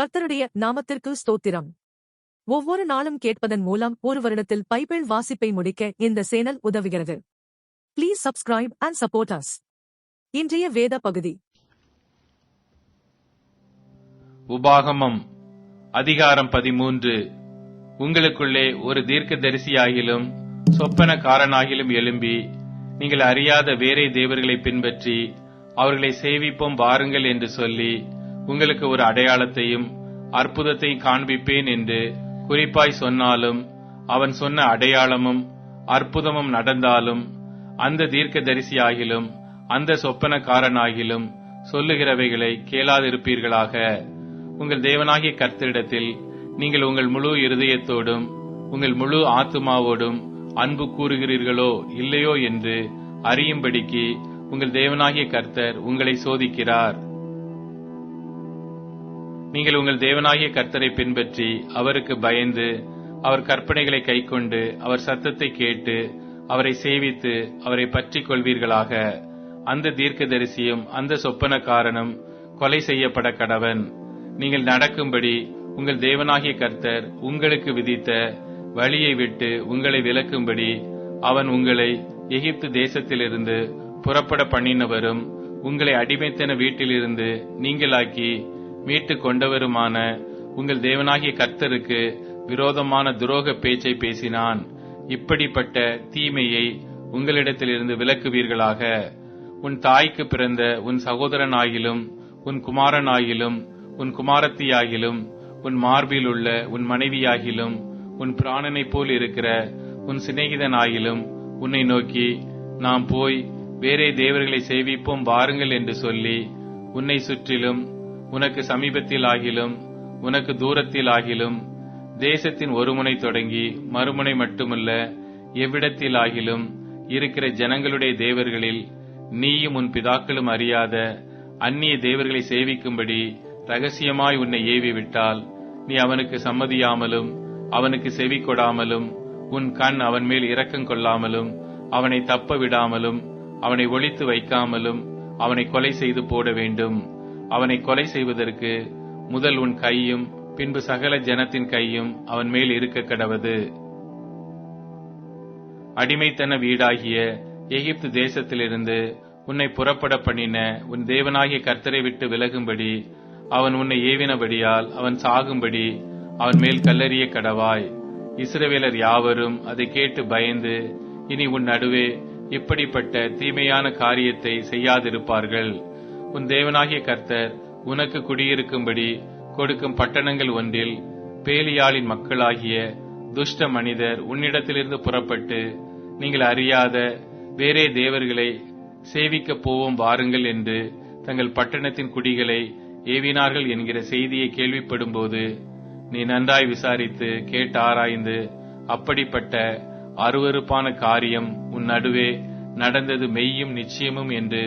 கர்த்தருடைய நாமத்திற்கு ஸ்தோத்திரம். ஒவ்வொரு நாளும் கேட்பதன் மூலம் ஒரு வருடத்தில் பைபிள் வாசிப்பை முடிக்க இந்த சேனல் உதவுகிறது. Please subscribe and support us இன்றைய வேத பகுதி. உபாகமம் அதிகாரம் பதிமூன்று. உங்களுக்குள்ளே ஒரு தீர்க்க தரிசியாகிலும் சொப்பனக்காரனாகிலும் எழும்பி நீங்கள் அறியாத வேறே தேவர்களை பின்பற்றி அவர்களை சேவிப்போம் வாருங்கள் என்று சொல்லி உங்களுக்கு ஒரு அடையாளத்தையும் அற்புதத்தையும் காண்பிப்பேன் என்று குறிப்பாய் சொன்னாலும் அவன் சொன்ன அடையாளமும் அற்புதமும் நடந்தாலும் அந்த தீர்க்கதரிசியாகிலும் அந்த சொப்பனக்காரனாகிலும் சொல்லுகிறவைகளை கேளாதிருப்பீர்களாக. உங்கள் தேவனாகிய கர்த்தரிடத்தில் நீங்கள் உங்கள் முழு இருதயத்தோடும் உங்கள் முழு ஆத்துமாவோடும் அன்பு கூறுகிறீர்களோ இல்லையோ என்று அறியும்படிக்கு உங்கள் தேவனாகிய கர்த்தர் உங்களை சோதிக்கிறார். நீங்கள் உங்கள் தேவனாகிய கர்த்தரை பின்பற்றி அவருக்கு பயந்து அவர் கற்பனைகளை கைக்கொண்டு அவர் சத்தத்தை கேட்டு அவரை சேவித்து அவரை பற்றிக் கொள்வீர்களாக. அந்த தீர்க்கதரிசியும் அந்த சொப்பனக்காரனும் கொலை செய்யப்பட கடவன். நீங்கள் நடக்கும்படி உங்கள் தேவனாகிய கர்த்தர் உங்களுக்கு விதித்த வழியை விட்டு உங்களை விலக்கும்படி அவன் உங்களை எகிப்து தேசத்திலிருந்து புறப்பட பண்ணினவரும் உங்களை அடிமைத்தன வீட்டிலிருந்து நீங்களாக்கி மீட்டு கொண்டவருமான உங்கள் தேவனாகிய கர்த்தருக்கு விரோதமான துரோக பேச்சை பேசினான். இப்படிப்பட்ட தீமையை உங்களிடத்திலிருந்து விலக்குவீர்களாக. உன் தாய்க்கு பிறந்த உன் சகோதரனாகிலும் உன் குமாரனாகிலும் உன் குமாரத்தியாகிலும் உன் மார்பில் உள்ள உன் மனைவியாகிலும் உன் பிராணனைப் போல் இருக்கிற உன் சிநேகிதனாகிலும் உன்னை நோக்கி நாம் போய் வேறே தேவர்களை சேவிப்போம் வாருங்கள் என்று சொல்லி உன்னை சுற்றிலும் உனக்கு சமீபத்தில் ஆகிலும் உனக்கு தூரத்தில் ஆகிலும் தேசத்தின் ஒருமுனை தொடங்கி மறுமுனை மட்டுமல்ல எவ்விடத்தில் ஆகிலும் இருக்கிற ஜனங்களுடைய தேவர்களில் நீயும் உன் பிதாக்களும் அறியாத அந்நிய தேவர்களை சேவிக்கும்படி ரகசியமாய் உன்னை ஏவி விட்டால் நீ அவனுக்கு சம்மதியாமலும் அவனுக்கு செவி கொடாமலும் உன் கண் அவன் மேல் இரக்கம் கொள்ளாமலும் அவனை தப்ப விடாமலும் அவனை ஒழித்து வைக்காமலும் அவனை கொலை செய்து போட வேண்டும். அவனை கொலை செய்வதற்கு முதல் உன் கையும் பின்பு சகல ஜனத்தின் கையும் அவன் மேல் இருக்க கடவது. அடிமைத்தன வீடாகிய எகிப்து தேசத்திலிருந்து உன்னை புறப்பட பண்ணின உன் தேவனாகிய கர்த்தரை விட்டு விலகும்படி அவன் உன்னை ஏவினபடியால் அவன் சாகும்படி அவன் மேல் கல்லறிய கடவாய். இஸ்ரவேலர் யாவரும் அதை கேட்டு பயந்து இனி உன் நடுவே இப்படிப்பட்ட தீமையான காரியத்தை செய்யாதிருப்பார்கள். உன் தேவனாகிய கர்த்தர் உனக்கு குடியிருக்கும்படி கொடுக்கும் பட்டணங்கள் ஒன்றில் பேலியாளின் மக்களாகிய துஷ்ட மனிதர் உன்னிடத்திலிருந்து புறப்பட்டு நீங்கள் அறியாத வேறே தேவர்களை சேவிக்கப் போவோம் வாருங்கள் என்று தங்கள் பட்டணத்தின் குடிகளை ஏவினார்கள் என்கிற செய்தியை கேள்விப்படும்போது நீ நன்றாய் விசாரித்து கேட்டு ஆராய்ந்து அப்படிப்பட்ட அருவருப்பான காரியம் உன் நடுவே நடந்தது மெய்யும் நிச்சயமும் என்று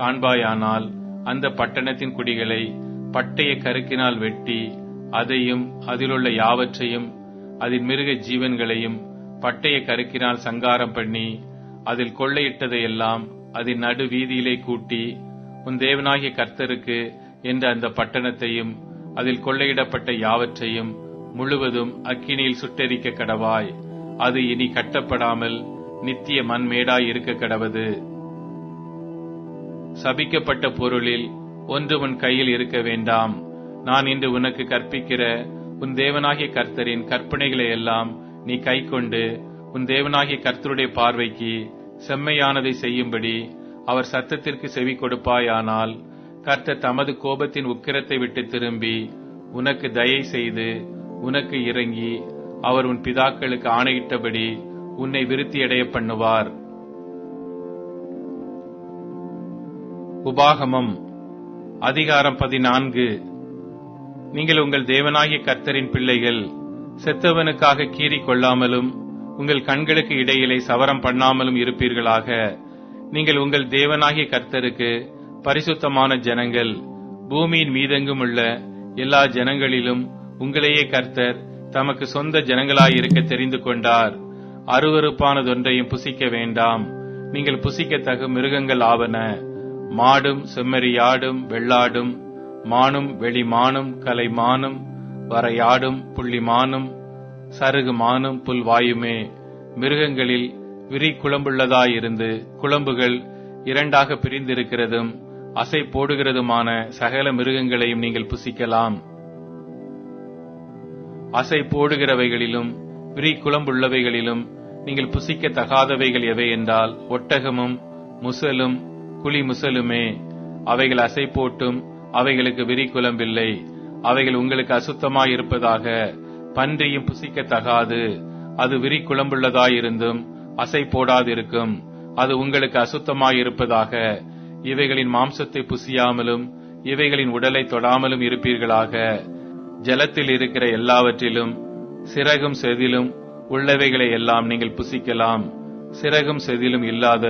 காண்பாயானால் அந்த பட்டணத்தின் குடிகளை பட்டய கருக்கினால் வெட்டி அதையும் அதிலுள்ள யாவற்றையும் அதில் மிருக ஜீவன்களையும் பட்டய கருக்கினால் சங்காரம் பண்ணி அதில் கொள்ளையிட்டதையெல்லாம் அதன் நடு வீதியிலே கூட்டி உன் தேவனாகிய கர்த்தருக்கு என்ற அந்த பட்டணத்தையும் அதில் கொள்ளையிடப்பட்ட யாவற்றையும் முழுவதும் அக்கினியில் சுட்டெரிக்க கடவாய். அது இனி கட்டப்படாமல் நித்திய மண்மேடாய் இருக்க கடவது. சபிக்கப்பட்ட பொருளில் ஒன்று உன் கையில் இருக்க வேண்டாம். நான் இன்று உனக்கு கற்பிக்கிற உன் தேவனாகிய கர்த்தரின் கற்பனைகளை எல்லாம் நீ கைக்கொண்டு உன் தேவனாகிய கர்த்தருடைய பார்வைக்கு செம்மையானதை செய்யும்படி அவர் சத்தத்திற்கு செவி கொடுப்பாயானால் கர்த்தர் தமது கோபத்தின் உக்கிரத்தை விட்டு திரும்பி உனக்கு தயை செய்து உனக்கு இறங்கி அவர் உன் பிதாக்களுக்கு ஆணையிட்டபடி உன்னை விருத்தியடைய பண்ணுவார். உபாகமம் அதிகாரம் பதினான்கு. நீங்கள் உங்கள் தேவனாகிய கர்த்தரின் பிள்ளைகள் செத்தவனுக்காக கீறி கொள்ளாமலும் உங்கள் கண்களுக்கு இடையிலே சவரம் பண்ணாமலும் இருப்பீர்களாக. நீங்கள் உங்கள் தேவனாகிய கர்த்தருக்கு பரிசுத்தமான ஜனங்கள் பூமியின் மீதெங்கும் உள்ள எல்லா ஜனங்களிலும் உங்களையே கர்த்தர் தமக்கு சொந்த ஜனங்களாயிருக்க தெரிந்து கொண்டார். அருவருப்பானதொன்றையும் புசிக்க வேண்டாம். நீங்கள் புசிக்கத்தகு மிருகங்கள் ஆவன. மாடும் செம்மறியாடும் வெள்ளாடும் மானும் வெளிமானும் கலைமானும் வரையாடும் புள்ளிமானும் சருகு மானும் புல்வாயுமே மிருகங்களில் விரி குழம்புள்ளதாயிருந்து குழம்புகள் இரண்டாக பிரிந்திருக்கிறதும் அசை போடுகிறதுமான சகல மிருகங்களையும் நீங்கள் புசிக்கலாம். அசை போடுகிறவைகளிலும் விரி குழம்புள்ளவைகளிலும் நீங்கள் புசிக்க தகாதவைகள் எவை என்றால் ஒட்டகமும் முசலும் குழி முசலுமே அவைகள் அசை போட்டும் அவைகளுக்கு விரி குழம்பில்லை. அவைகள் உங்களுக்கு அசுத்தமாயிருப்பதாக பன்றியும் புசிக்கத்தகாது. அது விரி குழம்புள்ளதாயிருந்தும் அசை போடாதிருக்கும் அது உங்களுக்கு அசுத்தமாயிருப்பதாக இவைகளின் மாம்சத்தை புசியாமலும் இவைகளின் உடலை தொடாமலும் இருப்பீர்களாக. ஜலத்தில் இருக்கிற எல்லாவற்றிலும் சிறகும் செதிலும் உள்ளவைகளை எல்லாம் நீங்கள் புசிக்கலாம். சிறகும் செதிலும் இல்லாத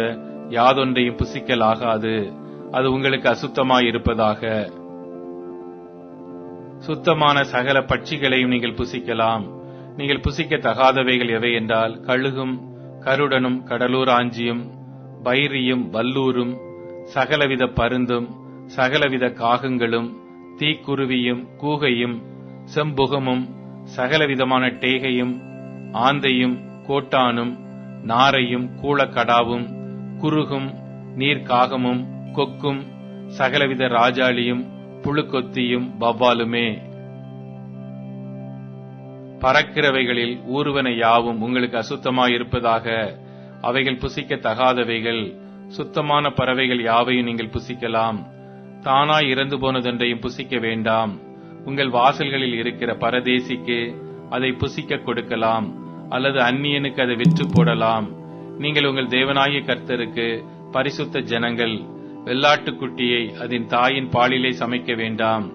யாதொன்றையும் புசிக்கலாகாது அது உங்களுக்கு அசுத்தமாயிருப்பதாக சுத்தமான சகல பட்சிகளையும் நீங்கள் புசிக்கலாம். நீங்கள் புசிக்க தகாதவைகள் எவை என்றால் கழுகும் கருடனும் கடலூராஞ்சியும் பைரியும் வல்லூரும் சகலவித பருந்தும் சகலவித காகங்களும் தீக்குருவியும் கூகையும் செம்புகமும் சகலவிதமான டேகையும் ஆந்தையும் கோட்டானும் நாரையும் கூளக்கடாவும் குறுகும் நீர்க்காகமும் கொக்கும் சகலவித ராஜாளியும் புழுக்கொத்தியும் வவ்வாலுமே. பறக்கிறவைகளில் ஊர்வன யாவும் உங்களுக்கு அசுத்தமாயிருப்பதாக அவைகள் புசிக்க தகாதவைகள் சுத்தமான பறவைகள் யாவையும் நீங்கள் புசிக்கலாம். தானாய் இறந்து போனதொன்றையும் புசிக்க வேண்டாம். உங்கள் வாசல்களில் இருக்கிற பரதேசிக்கு அதை புசிக்க கொடுக்கலாம் அல்லது அந்நியனுக்கு அதை விற்று போடலாம். நீங்கள் உங்கள் தேவனாகிய கர்த்தருக்கு பரிசுத்த ஜனங்கள் வெள்ளாட்டுக்குட்டியை அதன் தாயின் பாலிலே சமைக்க வேண்டாம்.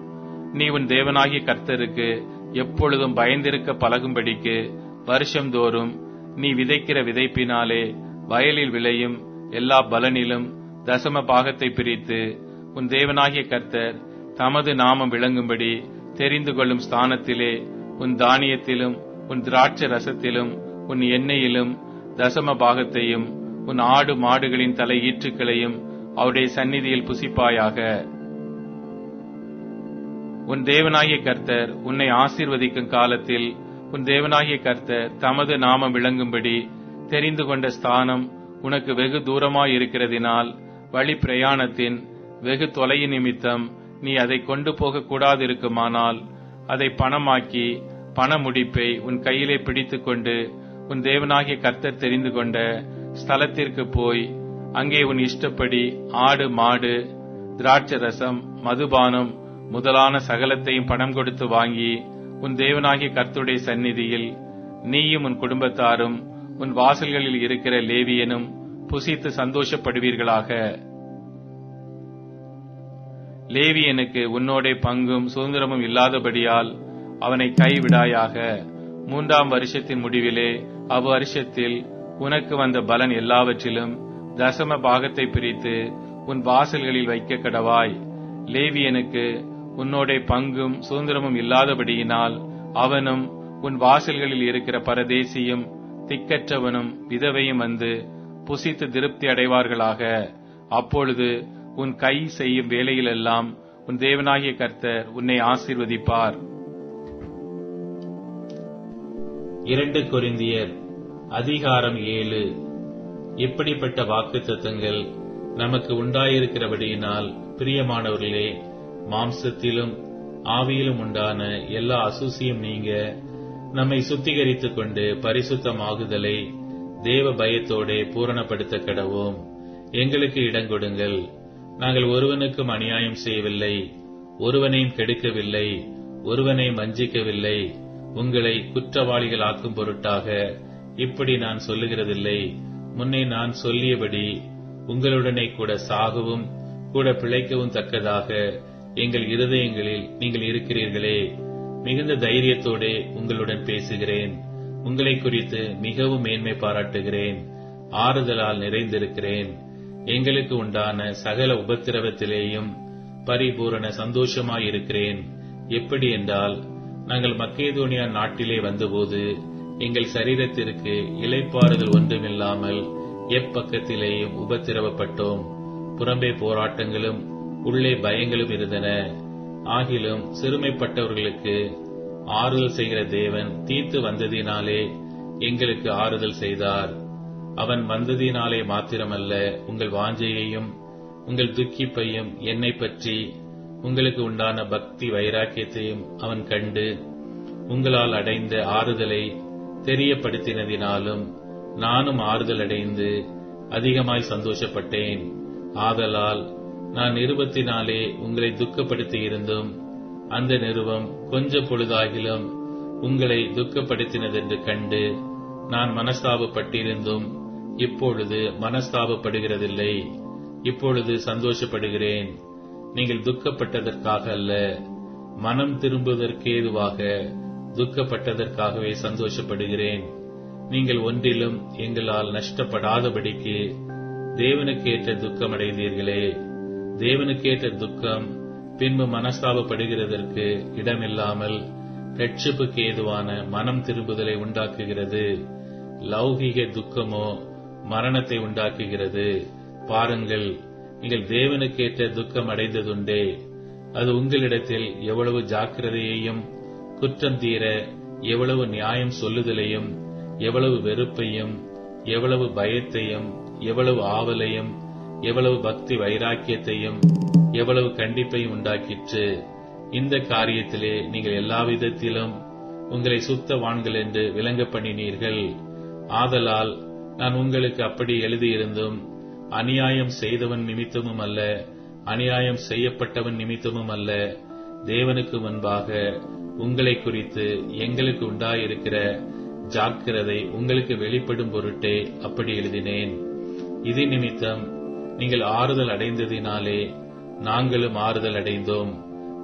நீ உன் தேவனாகிய கர்த்தருக்கு எப்பொழுதும் பயந்திருக்க பழகும்படிக்கு வருஷந்தோறும் நீ விதைக்கிற விதைப்பினாலே வயலில் விளையும் எல்லா பலனிலும் தசம பாகத்தை பிரித்து உன் தேவனாகிய கர்த்தர் தமது நாமம் விளங்கும்படி தெரிந்து கொள்ளும் ஸ்தானத்திலே உன் தானியத்திலும் உன் திராட்சை ரசத்திலும் உன் எண்ணெயிலும் தசம பாகத்தையும் உன் ஆடு மாடுகளின் தலை ஈற்றுக்களையும் அவருடைய சந்நிதியில் புசிப்பாயாக. உன் தேவனாகிய கர்த்தர் உன்னை ஆசீர்வதிக்கும் காலத்தில் உன் தேவனாகிய கர்த்தர் தமது நாமம் விளங்கும்படி தெரிந்து கொண்ட ஸ்தானம் உனக்கு வெகு தூரமாயிருக்கிறதினால் வழி பிரயாணத்தின் வெகு தொலையின் நிமித்தம் நீ அதை கொண்டு போக கூடாதிருக்குமானால் அதை பணமாக்கி பண முடிப்பை உன் கையிலே பிடித்துக்கொண்டு உன் தேவனாகிய கர்த்தர் தெரிந்து கொண்ட ஸ்தலத்திற்கு போய் அங்கே உன் இஷ்டப்படி ஆடு மாடு திராட்சை ரசம் மதுபானம் முதலான சகலத்தையும் பணம் கொடுத்து வாங்கி உன் தேவனாகிய கர்த்தருடைய சந்நிதியில் நீயும் உன் குடும்பத்தாரும் உன் வாசல்களில் இருக்கிற லேவியனும் புசித்து சந்தோஷப்படுவீர்களாக. லேவியனுக்கு உன்னோட பங்கும் சுதந்திரமும் இல்லாதபடியால் அவனை கைவிடாயாக மூன்றாம் வருஷத்தின் முடிவிலே அவ்வருஷத்தில் உனக்கு வந்த பலன் எல்லாவற்றிலும் தசம பாகத்தை பிரித்து உன் வாசல்களில் வைக்க கடவாய். லேவியனுக்கு உன்னோட பங்கும் சுதந்திரமும் இல்லாதபடியினால் அவனும் உன் வாசல்களில் இருக்கிற பரதேசியும் திக்கற்றவனும் விதவையும் வந்து புசித்து திருப்தி அடைவார்களாக. அப்பொழுது உன் கை செய்யும் வேலையிலெல்லாம் உன் தேவனாகிய கர்த்தர் உன்னை ஆசீர்வதிப்பார். இரண்டு கொரிந்தியர் அதிகாரம் ஏழு. இப்படிப்பட்ட வாக்குத்தத்தங்கள் நமக்கு உண்டாயிருக்கிறபடியினால் பிரியமானவர்களே மாம்சத்திலும் ஆவியிலும் உண்டான எல்லா அசூசியும் நீங்க நம்மை சுத்திகரித்துக் கொண்டு பரிசுத்தமாகுதலை தேவ பயத்தோடே பூரணப்படுத்த கடவோம் எங்களுக்கு இடங்கொடுங்கள் நாங்கள் ஒருவனுக்கும் அநியாயம் செய்யவில்லை ஒருவனையும் கெடுக்கவில்லை ஒருவனை வஞ்சிக்கவில்லை. உங்களை குற்றவாளிகள் ஆக்கும் பொருட்டாக. இப்படி நான் சொல்லுகிறதில்லை. முன்னே நான் சொல்லியபடி உங்களுடனே கூட சாகவும் கூட பிழைக்கவும் தக்கதாக எங்கள் இருதயங்களில் நீங்கள் இருக்கிறீர்களே. மிகுந்த தைரியத்தோடே உங்களுடன் பேசுகிறேன். உங்களை குறித்து மிகவும் மேன்மை பாராட்டுகிறேன். ஆறுதலால் நிறைந்திருக்கிறேன். எங்களுக்கு உண்டான சகல உபத்திரவத்திலேயும் பரிபூரண சந்தோஷமாயிருக்கிறேன். எப்படி என்றால் நாங்கள் மக்கேதோனியா நாட்டிலே வந்தபோது எங்கள் சரீரத்திற்கு இலைப்பாறுதல் ஒன்றுமில்லாமல் எப்பக்கத்திலேயும் உபத்திரவப்பட்டோம். புறம்பே போராட்டங்களும் உள்ளே பயங்களும் இருந்தன. ஆகிலும் சிறுமைப்பட்டவர்களுக்கு ஆறுதல் செய்கிற தேவன் தீத்து வந்ததினாலே எங்களுக்கு ஆறுதல் செய்தார். அவன் வந்ததினாலே மாத்திரமல்ல உங்கள் வாஞ்சையையும் உங்கள் துக்கிப்பையும் என்னை பற்றி உங்களுக்கு உண்டான பக்தி வைராக்கியத்தையும் அவன் கண்டு உங்களால் அடைந்த ஆறுதலை தெரியப்படுத்தினதினாலும் நானும் ஆறுதல் அடைந்து அதிகமாய் சந்தோஷப்பட்டேன். ஆதலால் நான் நிருபத்தினாலே உங்களை துக்கப்படுத்தி இருந்தும் அந்த நிருபம் கொஞ்ச பொழுதாகிலும் உங்களை துக்கப்படுத்தினதென்று கண்டு நான் மனஸ்தாபப்பட்டிருந்தும் இப்பொழுது மனஸ்தாபப்படுகிறதில்லை இப்பொழுது சந்தோஷப்படுகிறேன். நீங்கள் துக்கப்பட்டதற்காக அல்ல மனம் திரும்புவதற்கேதுவாக துக்கப்பட்டதற்காகவே சந்தோஷப்படுகிறேன். நீங்கள் ஒன்றிலும் எங்களால் நஷ்டப்படாதபடிக்கு தேவனுக்கேற்ற துக்கம் அடைந்தீர்களே தேவனுக்கேற்ற துக்கம் பின்பு மனஸ்தாபப்படுகிறதற்கு இடமில்லாமல் ரட்சிப்புக்கு ஏதுவான மனம் திரும்புதலை உண்டாக்குகிறது. லௌகிக துக்கமோ மரணத்தை உண்டாக்குகிறது. பாருங்கள் நீங்கள் தேவனுக்கேற்ற துக்கம் அடைந்ததுண்டே. அது உங்களிடத்தில் எவ்வளவு ஜாக்கிரதையையும் குற்றம் தீர எவ்வளவு நியாயம் சொல்லுதலையும் எவ்வளவு வெறுப்பையும் எவ்வளவு பயத்தையும் எவ்வளவு ஆவலையும் எவ்வளவு பக்தி வைராக்கியத்தையும் எவ்வளவு கண்டிப்பையும் உண்டாக்கிற்று. இந்த காரியத்திலே நீங்கள் எல்லா விதத்திலும் உங்களை சுத்தவான்கள் என்று விளங்க பண்ணினீர்கள். ஆதலால் நான் உங்களுக்கு அப்படி எழுதியிருந்தும் அநியாயம் செய்தவன் நிமித்தமும் அல்ல அநியாயம் செய்யப்பட்டவன் நிமித்தமும் அல்ல. தேவனுக்கு முன்பாக உங்களை குறித்து எங்களுக்கு உண்டாயிருக்கிற ஜாக்கிரதை உங்களுக்கு வெளிப்படும் பொருட்டே அப்படி எழுதினேன். இது நிமித்தம் நீங்கள் ஆறுதல் அடைந்ததினாலே நாங்களும் ஆறுதல் அடைந்தோம்.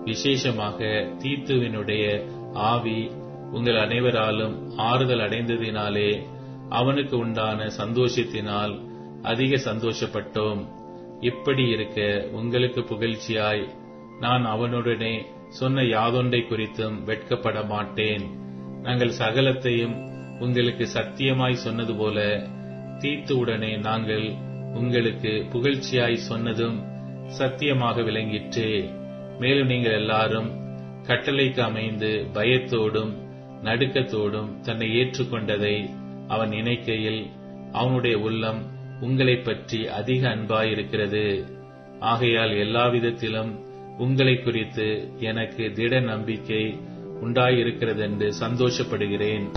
விசேஷமாக தீத்துவினுடைய ஆவி உங்கள் அனைவராலும் ஆறுதல் அடைந்ததினாலே அவனுக்கு உண்டான சந்தோஷத்தினால் அதிக சந்தோஷப்பட்டோம். இப்படி இருக்க உங்களுக்கு புகழ்ச்சியாய் நான் அவனுடனே சொன்ன யாதொன்றை குறித்தும் வெட்கப்பட மாட்டேன். நாங்கள் சகலத்தையும் உங்களுக்கு சத்தியமாய் சொன்னது போல தீத்து உடனே நாங்கள் உங்களுக்கு புகழ்ச்சியாய் சொன்னதும் சத்தியமாக விளங்கிற்றே. மேலும் நீங்கள் எல்லாரும் கட்டளைக்கு அமைந்து பயத்தோடும் நடுக்கத்தோடும் தன்னை ஏற்றுக்கொண்டதை அவன் நினைக்கையில் அவனுடைய உள்ளம் உங்களை பற்றி அதிக அன்பாயிருக்கிறது. ஆகையால் எல்லா விதத்திலும் உங்களை குறித்து எனக்கு திட நம்பிக்கை உண்டாயிருக்கிறதென்று சந்தோஷப்படுகிறேன்.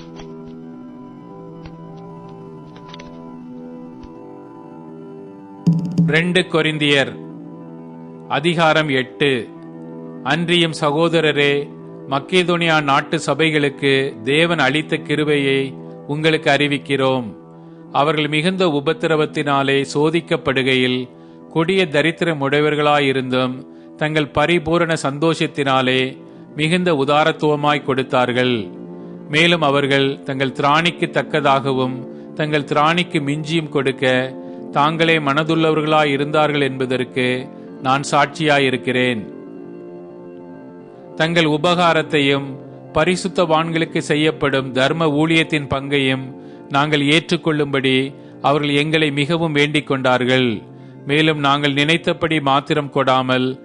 ரெண்டு கொரிந்தியர் அதிகாரம் எட்டு. அன்றியும் சகோதரரே மக்கேதோனியா நாட்டு சபைகளுக்கு தேவன் அளித்த கிருபையை உங்களுக்கு அறிவிக்கிறோம். அவர்கள் மிகுந்த உபத்திரவத்தினாலே சோதிக்கப்படுகையில் கொடிய தரித்திரம் உடையவர்களாயிருந்தும் தங்கள் பரிபூரண சந்தோஷத்தினாலே மிகுந்த உதாரத்துவமாய் கொடுத்தார்கள். மேலும் அவர்கள் தங்கள் திராணிக்கு தக்கதாகவும் தங்கள் திராணிக்கு மிஞ்சியும் கொடுக்க தாங்களே மனதுள்ளவர்களாய் இருந்தார்கள் என்பதற்கு நான் சாட்சியாயிருக்கிறேன். தங்கள் உபகாரத்தையும் பரிசுத்தவான்களுக்கு செய்யப்படும் தர்ம ஊழியத்தின் பங்கையும் நாங்கள் ஏற்றுக்கொள்ளும்படி அவர்கள் எங்களை மிகவும் வேண்டிக் கொண்டார்கள். மேலும் நாங்கள் நினைத்தபடி மாத்திரம் கொடாமல்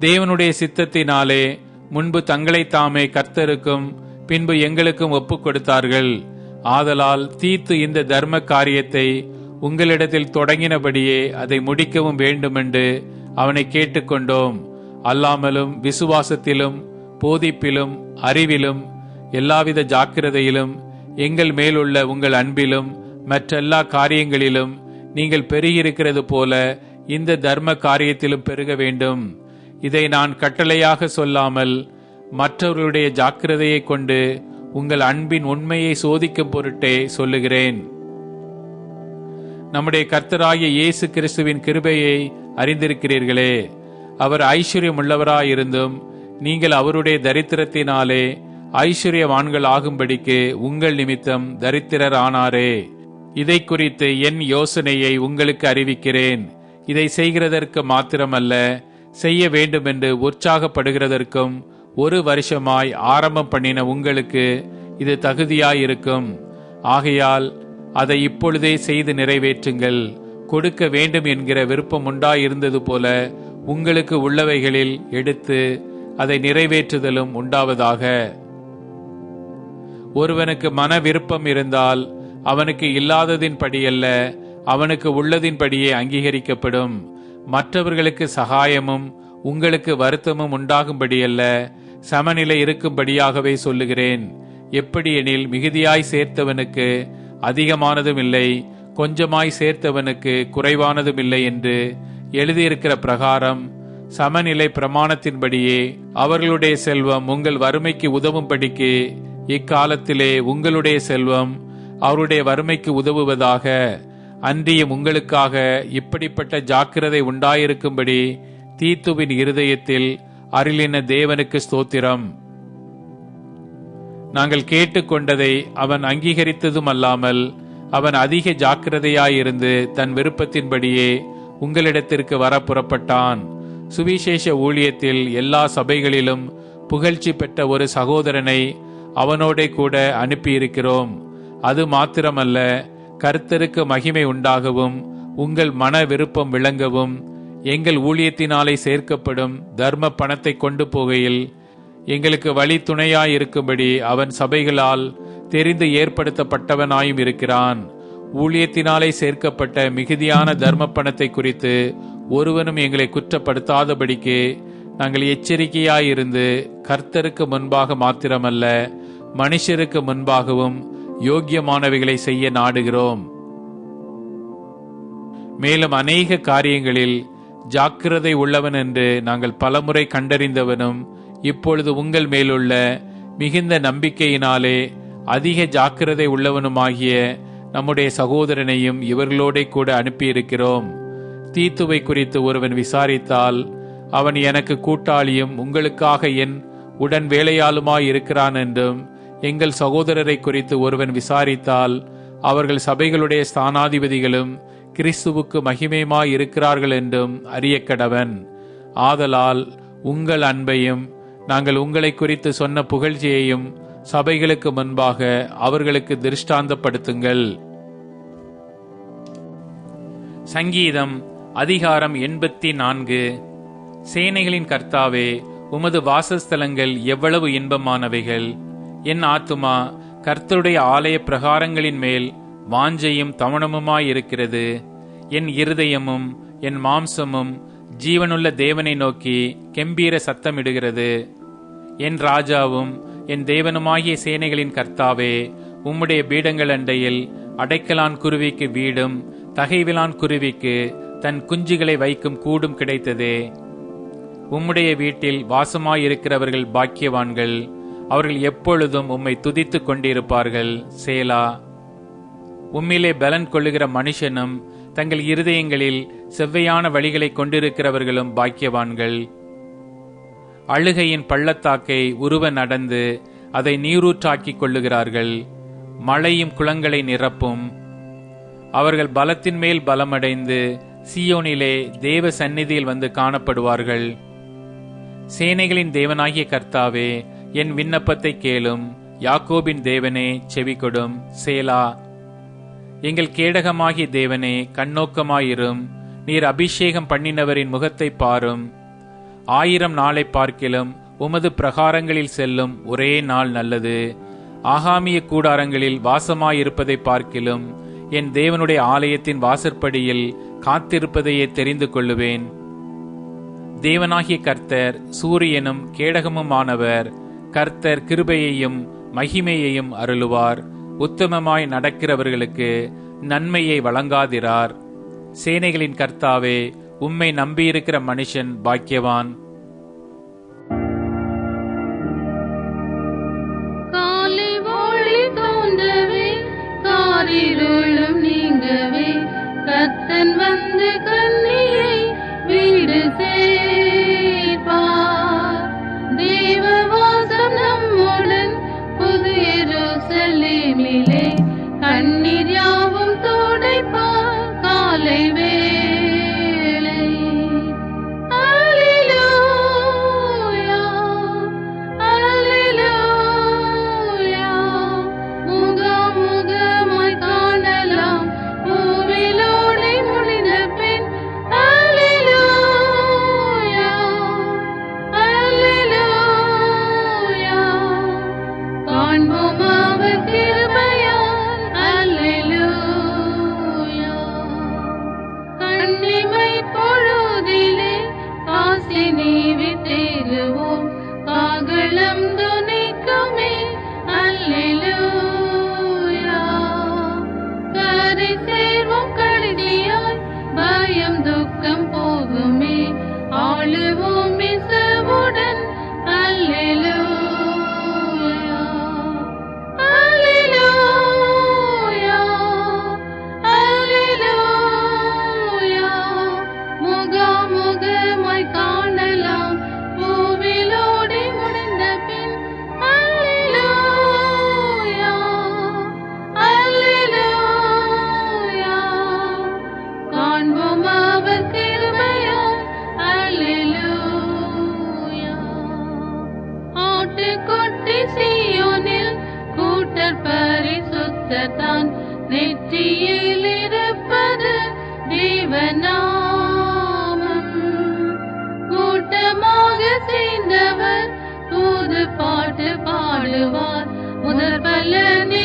தேவனுடைய சித்தத்தினாலே முன்பு தங்களை தாமே கர்த்தருக்கும் பின்பு எங்களுக்கும் ஒப்புக் கொடுத்தார்கள். ஆதலால் தீத்து இந்த தர்ம காரியத்தை உங்களிடத்தில் தொடங்கினபடியே அதை முடிக்கவும் வேண்டுமென்று அவனை கேட்டுக்கொண்டோம். அல்லாமலும் விசுவாசத்திலும் போதிப்பிலும் அறிவிலும் எல்லாவித ஜாக்கிரதையிலும் எங்கள் மேலுள்ள உங்கள் அன்பிலும் மற்றெல்லா காரியங்களிலும் நீங்கள் பெருகியிருக்கிறது போல இந்த தர்ம காரியத்திலும் பெருக வேண்டும். இதை நான் கட்டளையாக சொல்லாமல் மற்றவர்களுடைய ஜாக்கிரதையை கொண்டு உங்கள் அன்பின் உண்மையை சோதிக்கும் பொருட்டே சொல்லுகிறேன். நம்முடைய கர்த்தராகிய இயேசு கிறிஸ்துவின் கிருபையை அறிந்திருக்கிறீர்களே. அவர் ஐஸ்வர்யம் உள்ளவராயிருந்தும் நீங்கள் அவருடைய தரித்திரத்தினாலே ஐஸ்வர்யவான்கள் ஆகும்படிக்கு உங்கள் நிமித்தம் தரித்திரர் ஆனாரே இதை குறித்து என் யோசனையை உங்களுக்கு அறிவிக்கிறேன். இதை செய்கிறதற்கு மாத்திரமல்ல செய்ய வேண்டுமென்று உற்சாகப்படுகிறதற்கும் ஒரு வருஷமாய் ஆரம்பம் பண்ணின உங்களுக்கு இது தகுதியாயிருக்கும். ஆகையால் அதை இப்பொழுதே செய்து நிறைவேற்றுங்கள். கொடுக்க வேண்டும் என்கிற விருப்பம் உண்டாயிருந்தது போல உங்களுக்கு உள்ளவைகளில் எடுத்து அதை நிறைவேற்றுதலும் உண்டாவதாக. ஒருவனுக்கு மன விருப்பம் இருந்தால் அவனுக்கு இல்லாததின் படியல்ல அவனுக்கு உள்ளதின் படியே அங்கீகரிக்கப்படும். மற்றவர்களுக்கு சகாயமும் உங்களுக்கு வருத்தமும் உண்டாகும்படியல்ல சமநிலை இருக்கும்படியாகவே சொல்லுகிறேன். எப்படியெனில் மிகுதியாய் சேர்த்தவனுக்கு அதிகமானதும் இல்லை கொஞ்சமாய் சேர்த்தவனுக்கு குறைவானதும் இல்லை என்று எழுதியிருக்கிற பிரகாரம் சமநிலை பிரமாணத்தின்படியே அவர்களுடைய செல்வம் உங்கள் வறுமைக்கு உதவும்படிக்கு இக்காலத்திலே உங்களுடைய செல்வம் அவருடைய வறுமைக்கு உதவுவதாக அன்றியும் உங்களுக்காக இப்படிப்பட்ட ஜாக்கிரதை உண்டாயிருக்கும்படி தீத்துவின் இருதயத்தில் அருளின தேவனுக்கு ஸ்தோத்திரம். நாங்கள் கேட்டுக்கொண்டதை அவன் அங்கீகரித்ததும் அல்லாமல் அவன் அதிக ஜாக்கிரதையாயிருந்து தன் விருப்பத்தின்படியே உங்களிடத்திற்கு வர புறப்பட்டான் சுவிசேஷ ஊழியத்தில் எல்லா சபைகளிலும் புகழ்ச்சி பெற்ற ஒரு சகோதரனை அவனோடே கூட அனுப்பியிருக்கிறோம். அது மாத்திரமல்ல கர்த்தருக்கு மகிமை உண்டாகவும் உங்கள் மன விருப்பம் விளங்கவும் எங்கள் ஊழியத்தினாலே சேர்க்கப்படும் தர்ம பணத்தை கொண்டு போகையில் எங்களுக்கு வழி துணையாயிருக்கும்படி அவன் சபைகளால் தெரிந்து ஏற்படுத்தப்பட்டவனாயும் இருக்கிறான். ஊழியத்தினாலே சேர்க்கப்பட்ட மிகுதியான தர்ம பணத்தை குறித்து ஒருவனும் எங்களை குற்றப்படுத்தாதபடிக்கு நாங்கள் எச்சரிக்கையாயிருந்து கர்த்தருக்கு முன்பாக மாத்திரமல்ல மனுஷருக்கு முன்பாகவும் யோக்கியமானவைகளை செய்ய நாடுகிறோம். மேலும் அநேக காரியங்களில் ஜாக்கிரதை உள்ளவன் என்று நாங்கள் பலமுறை கண்டறிந்தவனும் இப்பொழுது உங்கள் மேலுள்ள மிகுந்த நம்பிக்கையினாலே அதிக ஜாக்கிரதை உள்ளவனுமாகிய நம்முடைய சகோதரனையும் இவர்களோட கூட அனுப்பியிருக்கிறோம். தீத்துவை குறித்து ஒருவன் விசாரித்தால் அவன் எனக்கு கூட்டாளியும் உங்களுக்காக என் உடன் வேலையாளுமாய் இருக்கிறான் என்றும் எங்கள் சகோதரரை குறித்து ஒருவன் விசாரித்தால் அவர்கள் சபைகளுடைய ஸ்தானாதிபதிகளும் கிறிஸ்துவுக்கு மகிமையுமாய் இருக்கிறார்கள் என்றும் அறியக்கடவன். ஆதலால் உங்கள் அன்பையும் நாங்கள் உங்களை குறித்து சொன்ன புகழ்ச்சியையும் சபைகளுக்கு முன்பாக அவர்களுக்கு திருஷ்டாந்தப்படுத்துங்கள். சங்கீதம் அதிகாரம் எண்பத்தி நான்கு சேனைகளின் கர்த்தாவே உமது வாசஸ்தலங்கள் எவ்வளவு இன்பமானவைகள். என் ஆத்துமா கர்த்தருடைய ஆலய பிரகாரங்களின் மேல் வாஞ்சையும் தவணமுமாயிருக்கிறது என் இருதயமும் என் மாம்சமும் ஜீவனுள்ள தேவனை நோக்கி கெம்பீர சத்தமிடுகிறது. என் ராஜாவும் என் தேவனுமாகிய சேனைகளின் கர்த்தாவே உம்முடைய பீடங்கள் அண்டையில் அடைக்கலான் குருவிக்கு வீடும் தகைவிலான் குருவிக்கு தன் குஞ்சுகளை வைக்கும் கூடும் கிடைத்ததே. உம்முடைய வீட்டில் வாசமாயிருக்கிறவர்கள் பாக்கியவான்கள் அவர்கள் எப்பொழுதும் உம்மை துதித்துக் கொண்டிருப்பார்கள். சேலா உம்மிலே பலன் கொள்ளுகிற மனுஷனும் தங்கள் இருதயங்களில் செவ்வையான வழிகளை கொண்டிருக்கிறவர்களும் பாக்கியவான்கள். அழுகையின் பள்ளத்தாக்கை உருவ நடந்து அதை நீரூற்றாக்கிக் கொள்ளுகிறார்கள். மழையும் குளங்களை நிரப்பும். அவர்கள் பலத்தின் மேல் பலமடைந்து சியோனிலே தேவ சந்நிதியில் வந்து காணப்படுவார்கள். சேனைகளின் தேவனாகிய கர்த்தாவே என் விண்ணப்பத்தை கேளும். யாக்கோபின் தேவனே செவிகொடும். சேலா. எங்கள் கேடகமாகிய தேவனே கண்ணோக்கமாயிரும். நீர் அபிஷேகம் பண்ணினவரின் முகத்தை பாரும். ஆயிரம் நாளை பார்க்கிலும் உமது பிரகாரங்களில் செல்லும் ஒரே நாள் நல்லது. ஆகாமிய கூடாரங்களில் வாசமாயிருப்பதை பார்க்கிலும் என் தேவனுடைய ஆலயத்தின் வாசற்படியில் காத்திருப்பதையே தெரிந்து கொள்ளுவேன். தேவனாகிய கர்த்தர் சூரியனும் கேடகமுமானவர். கர்த்தர் கிருபையையும் மகிமையையும் அருளுவார். உத்தமமாய் நடக்கிறவர்களுக்கு நன்மையை வழங்காதிரார். சேனைகளின் கர்த்தாவே உம்மை நம்பியிருக்கிற மனுஷன் பாக்கியவான். நீங்கவே கத்தன் வந்து கண்ணியை வீடு சே கோட்டை சீயோனில் கூட்டர் பரிசுத்ததான் நெற்றியில் இருப்பது தேவநாமம். கூட்டமாக சேர்ந்தவர் தூது பாட்டு பாடுவார். முதல் பலனே